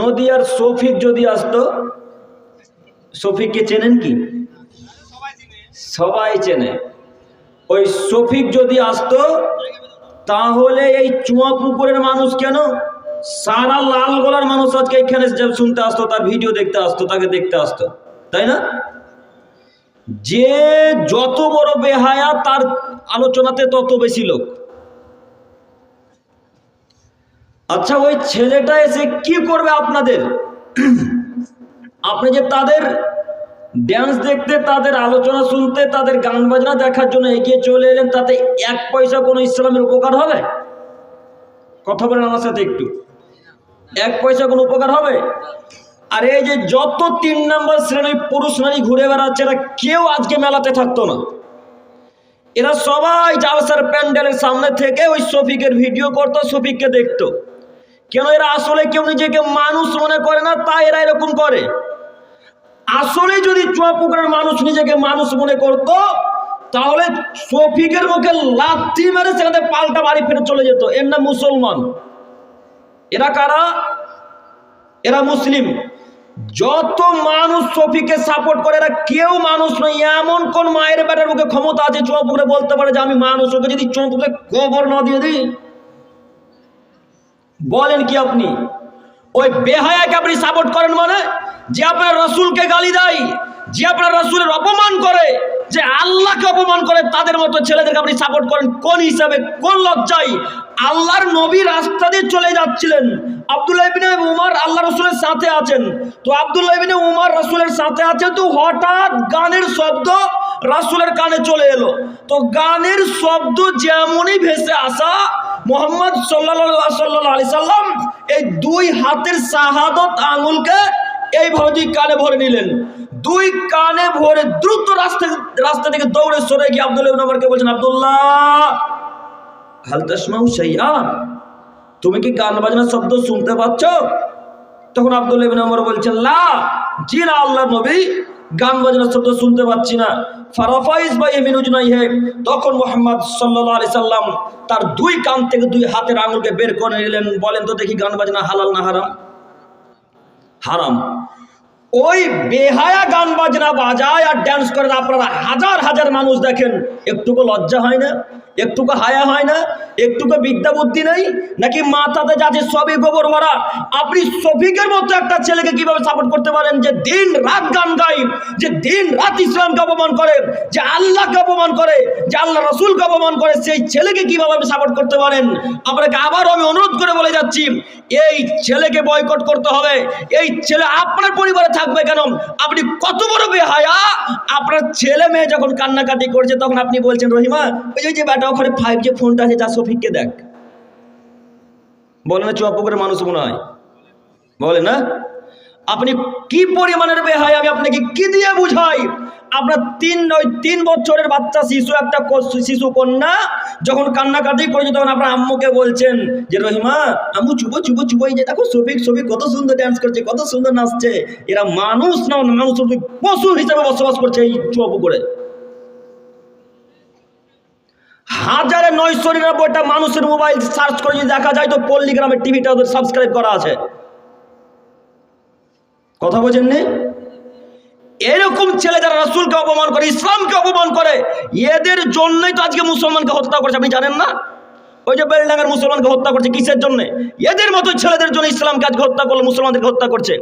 নদিয়ার শফিক যদি আসতো, শফিককে চেনেন কি? সবাই চেনে। ওই শফিক যদি আসতো, তাহলে এই চুয়া পুকুরের মানুষ কেন? সারা লাল গলার মানুষ আজকে এখানে শুনতে আসতো, তার ভিডিও দেখতে আসতো, তাকে দেখতে আসতো। তাই না? যে যত বড় বেহায়া, তার আলোচনাতে তত বেশি লোক। আচ্ছা ওই ছেলেটা এসে কি করবে আপনাদের? আপনি যে তাদের ড্যান্স দেখতে, তাদের আলোচনা শুনতে, তাদের গান বাজনা দেখার জন্য এগিয়ে চলে এলেন, তাতে এক পয়সা কোনো ইসলামের উপকার হবে? কথা বলেন আমার সাথে একটু। এক পয়সা কোনো উপকার হবে? আর এই যে যত তিন নম্বর শ্রেণির পুরুষ নারী ঘুরে বেড়াচ্ছে, এরা কেউ আজকে মেলাতে থাকতো না। এরা সবাই জালসার প্যান্ডেলের সামনে থেকে ওই শফিকের ভিডিও করতো, শফিককে দেখতো। কেন এরা আসলে কেউ নিজেকে মানুষ মনে করে না? তাই এরা এরকম করে। আসলে যদি চুয়াপুকুরের মানুষ নিজেকে মানুষ মনে করত, তাহলে শফিকের মুখে লাথি মেরে সেখানে পাল্টা বাড়ি ফিরে চলে যেত। এর নাম মুসলমান। এরা কারা? এরা মুসলিম। যত মানুষ শফিকে সাপোর্ট করে, এরা কেউ মানুষ নয়। এমন কোন মায়ের বেটার মুখে ক্ষমতা আছে চুয়াপুকুরে বলতে পারে যে আমি মানুষ। ওকে যদি চুয়াপুকুরে গোবর না দিয়ে দিই বলেন কি আপনি? ওই বেহায়াকে আপনি সাপোর্ট করেন মানে যে আপনার রসুলকে গালি দেয়, যে আপনার রসুলের অপমান করে, যে আল্লাহকে অপমান করে, তাদের মতো ছেলেদেরকে আপনি সাপোর্ট করেন কোন হিসাবে? কোন লজ্জাই আল্লাহর নবী রাস্তা দিয়ে চলে যাচ্ছিলেন। আব্দুল্লাহ ইবিনে উমার আল্লাহ রসুলের সাথে আছেন। তো আব্দুল্লাহ ইবিনে উমার রসুলের সাথে আছে তো হঠাৎ গানের শব্দ রাসুলের কানে চলে এলো। তো গানের শব্দ যেমনই ভেসে আসা মোহাম্মদ আলি সাল্লাম এই দুই হাতের শাহাদত আঙুলকে এইভাবে দুই কানে ভরে নিলেন। দুই কানে ভরে দ্রুত রাস্তা রাস্তা থেকে দৌড়ে সরে গিয়ে আব্দুল আমারকে বলছেন, আব্দুল্লাহ তুমি কি গান বাজনা শব্দ শুনতে পাচ্ছ? তখন আবদুল্লাহ ইবনে বলছেন, লা জি না আল্লাহ নবী গান বাজনার শব্দ শুনতে পাচ্ছি না। ফারাফাইজ বা এমিন নাই হে। তখন মোহাম্মদ সাল্লাহ আলি সাল্লাম তার দুই কান থেকে দুই হাতের আঙুলকে বের করে নিলেন। বলেন তো দেখি গান বাজনা হালাল না হারাম? হারাম। ওই বেহায়া গান বাজনা বাজায় আর ড্যান্স করে আপনারা হাজার হাজার মানুষ দেখেন, একটুকু লজ্জা হয় না? একটুকু হায়া হয় না? একটুকু বিদ্যা বুদ্ধি নেই? নাকি মাথাতে যাচ্ছে সবই গোবর ভরা আপনি শফিকের মতো একটা ছেলেকে কীভাবে সাপোর্ট করতে পারেন যে দিন রাত গান গাই যে দিন রাত ইসলামকে অপমান করে, যে আল্লাহকে অপমান করে, যে আল্লাহ রসুলকে অপমান করে, সেই ছেলেকে কীভাবে আপনি সাপোর্ট করতে পারেন? আপনাকে আবারও আমি অনুরোধ করে বলে যাচ্ছি, এই ছেলেকে বয়কট করতে হবে। এই ছেলে আপনার পরিবারে থাকবে কেন? আপনি কত বড় বেহায়া। আপনার ছেলে মেয়ে যখন কান্নাকাটি করছে, তখন আপনি বলছেন, রহিমা, ওই যে- ব্যাটা ওখানে ফাইভ জি ফোনটা আছে, যা সফিককে দেখ। বলে না চুয়াপুকুরের মানুষ মনে হয়? বলে না? আপনি কি পরিমাণের বেহাই আমি আপনাকে কি দিয়ে বুঝাই? আপনার তিন নয়, তিন বছরের বাচ্চা, শিশু, একটা শিশু কন্যা, যখন কান্নাকাটি করেছে, তখন আপনার আম্মুকে বলছেন যে, রহিমা, আম্মু চুবো চুবো চুবো এই যে দেখো, সফিক সফিক কত সুন্দর ডান্স করছে, কত সুন্দর নাচছে। এরা মানুষ না মানুষ পশু হিসেবে বসবাস করছে এই চুয়াপুকুরে হাজারে নয়শো নিরানব্বইটা মানুষের মোবাইল সার্চ করে দেখা যায়, তো পল্লী গ্রামের টিভিটা ওদের সাবস্ক্রাইব করা আছে। কথা বোঝেন নি? এরকম ছেলে যারা রাসুলকে অপমান করে, ইসলামকে অপমান করে, এদের জন্যই তো আজকে মুসলমানকে হত্যা করছে, আপনি জানেন না? ওই যে বেলডাঙ্গার মুসলমানকে হত্যা করছে কিসের জন্য? এদের মতো ছেলেদের জন্য ইসলামকে আজকে হত্যা করল, মুসলমানদেরকে হত্যা করছে।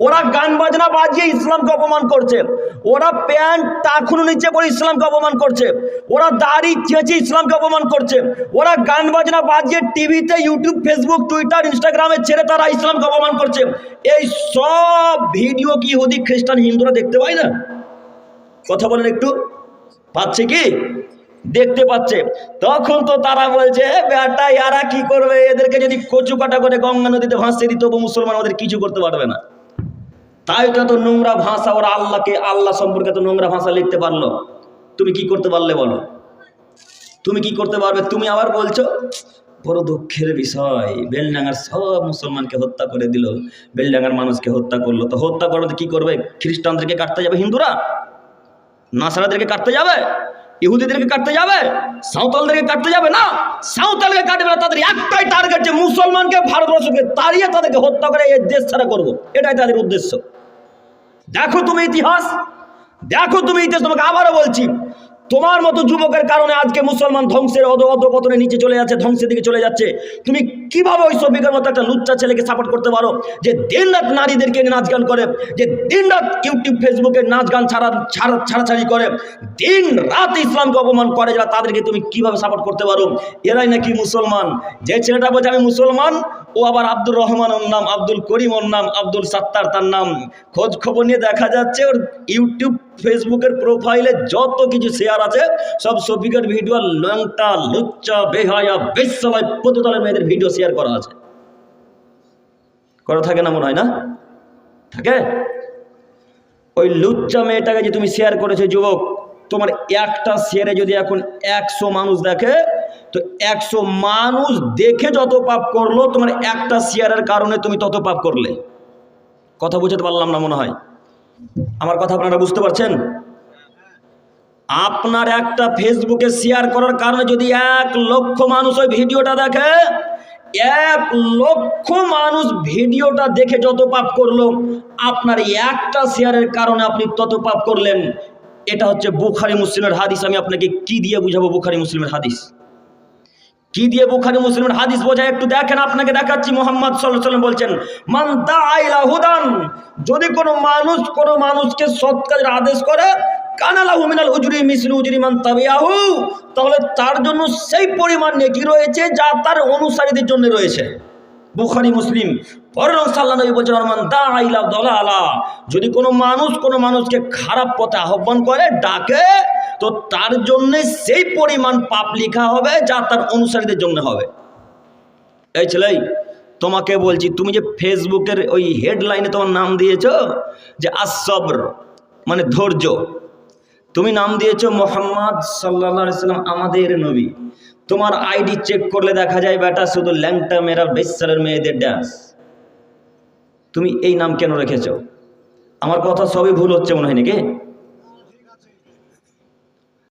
ওরা গান বাজনা বাজিয়ে ইসলামকে অপমান করছে। ওরা প্যান্ট টাকুনো নিচে পড়ে ইসলামকে অপমান করছে। ওরা দাড়ি চেঁচে ইসলামকে অপমান করছে। ওরা গান বাজনা বাজিয়ে টিভিতে, ইউটিউব, ফেসবুক, টুইটার, ইনস্টাগ্রামে ছেড়ে তারা ইসলামকে অপমান করছে। এই সব ভিডিও কি ইহুদি, খ্রিস্টান, হিন্দুরা দেখতে পায় না? কথা বলেন একটু। পাচ্ছে কি? দেখতে পাচ্ছে। তখন তো তারা বলছে, "এ বেটা ইয়ারা কি করবে? এদেরকে যদি কচু কাটা করে গঙ্গা নদীতে ভাসিয়ে দিত মুসলমান ওদের কিছু করতে পারবে না। তাই তো এত নোংরা ভাষা ওরা আল্লাহকে, আল্লাহ সম্পর্কে তো নোংরা ভাষা লিখতে পারল। তুমি কি করতে পারলে বলো? তুমি কি করতে পারবে? তুমি আবার বলছো, বড় দুঃখের বিষয়। বেলডাঙ্গার সব মুসলমানকে হত্যা করে দিল। বেলডাঙ্গার মানুষকে হত্যা করল। তো হত্যা করল তো কি করবে? খ্রিস্টানদেরকে কাটতে যাবে? হিন্দুরা? নাসারাদেরকে কাটতে যাবে? ইহুদিদেরকে কাটতে যাবে? সাঁওতালদেরকে কাটতে যাবে? না, সাঁওতালকে কাটবে না। তাদের একটাই টার্গেট যে মুসলমানকে, ভারতবর্ষকে তাড়িয়ে তাদেরকে হত্যা করে এই দেশ ছাড়া করব। এটাই তাদের উদ্দেশ্য। দেখো তুমি ইতিহাস দেখো তুমি ইতিহাস তোমাকে আবারও বলছি। তোমার মতো যুবকের কারণে আজকে মুসলমান ধ্বংসের অধ অধপতনে নিচে চলে যাচ্ছে, ধ্বংসের দিকে চলে যাচ্ছে। তুমি কীভাবে ওই সবিকের মতো একটা লুচ্চা ছেলেকে সাপোর্ট করতে পারো? যে দিন রাত নারীদেরকে নাচ গান করে, যে দিন রাত ইউটিউব ফেসবুকে নাচ গান ছাড়া ছাড়া ছাড়াছাড়ি করে, দিন রাত ইসলামকে অপমান করে যারা তাদেরকে তুমি কীভাবে সাপোর্ট করতে পারো? এরাই নাকি মুসলমান। যে ছেলেটা বলছে, আমি মুসলমান ও আবার আব্দুর রহমান ওর নাম, আব্দুল করিম ওর নাম, আব্দুল সাত্তার তার নাম। খোঁজ খবর নিয়ে দেখা যাচ্ছে ওর ইউটিউব ফেসবুকের প্রোফাইলে যত কিছু শেয়ার আছে, সব সফিকের ভিডিও লংটা, লুচ্চা, বেহায়া বেসালায় পদ্মতলের মেয়েদের ভিডিও শেয়ার করা আছে। করা থাকে না মনে হয় না? থাকে? ওই লুচ্চা মেয়েটাকে যে তুমি শেয়ার করেছ, যুবক, তোমার একটা শেয়ারে যদি এখন একশো মানুষ দেখে, তো একশো মানুষ দেখে যত পাপ করল, তোমার একটা শেয়ারের কারণে তুমি তত পাপ করলে। কথা বুঝতে পারলাম না মনে হয়? আমার কথা আপনারা বুঝতে পারছেন? আপনার একটা ফেসবুকে শেয়ার করার কারণে যদি এক লক্ষ মানুষ ওই ভিডিওটা দেখে, এক লক্ষ মানুষ ভিডিওটা দেখে যত পাপ করল, আপনার একটা শেয়ারের কারণে আপনি তত পাপ করলেন। এটা হচ্ছে বুখারি, মুসলিমের হাদিস। আমি আপনাকে কি দিয়ে বুঝাবো বুখারি, মুসলিমের হাদিস? কি দিয়ে বুখারি মুসলিমের হাদিস বোঝায় একটু দেখেন, আপনাকে দেখাচ্ছি। মোহাম্মদ সাল্লাম বলছেন, মান হুদান যদি কোনো মানুষ কোনো মানুষকে সৎ কাজের আদেশ করে কানালা হুমিনাল উজুরি মিসলু উজুরি মান তাবিয়াহু তাহলে তার জন্য সেই পরিমাণ নেকি রয়েছে যা তার অনুসারীদের জন্য রয়েছে। বুখারি, মুসলিম, পরের সাল্লাহ নবী বলছেন রহমান দা আইলা দলালা যদি কোনো মানুষ কোনো মানুষকে খারাপ পথে আহ্বান করে, ডাকে তো তার জন্যে সেই পরিমাণ পাপ লেখা হবে যা তার অনুসারীদের জন্য হবে। এই ছেলেই তোমাকে বলছি, তুমি যে ফেসবুকের ওই হেডলাইনে তোমার নাম দিয়েছ যে আসবর মানে ধৈর্য, তুমি নাম দিয়েছ মোহাম্মদ সাল্লা সাল্লাম, আমাদের নবী। তোমার আইডি চেক করলে দেখা যায়, বেটা, শুধু ল্যাংটা মেরা বেসারের মেয়েদের ড্যান্স তুমি এই নাম কেন রেখেছ? আমার কথা সবই ভুল হচ্ছে মনে হয় নাকি?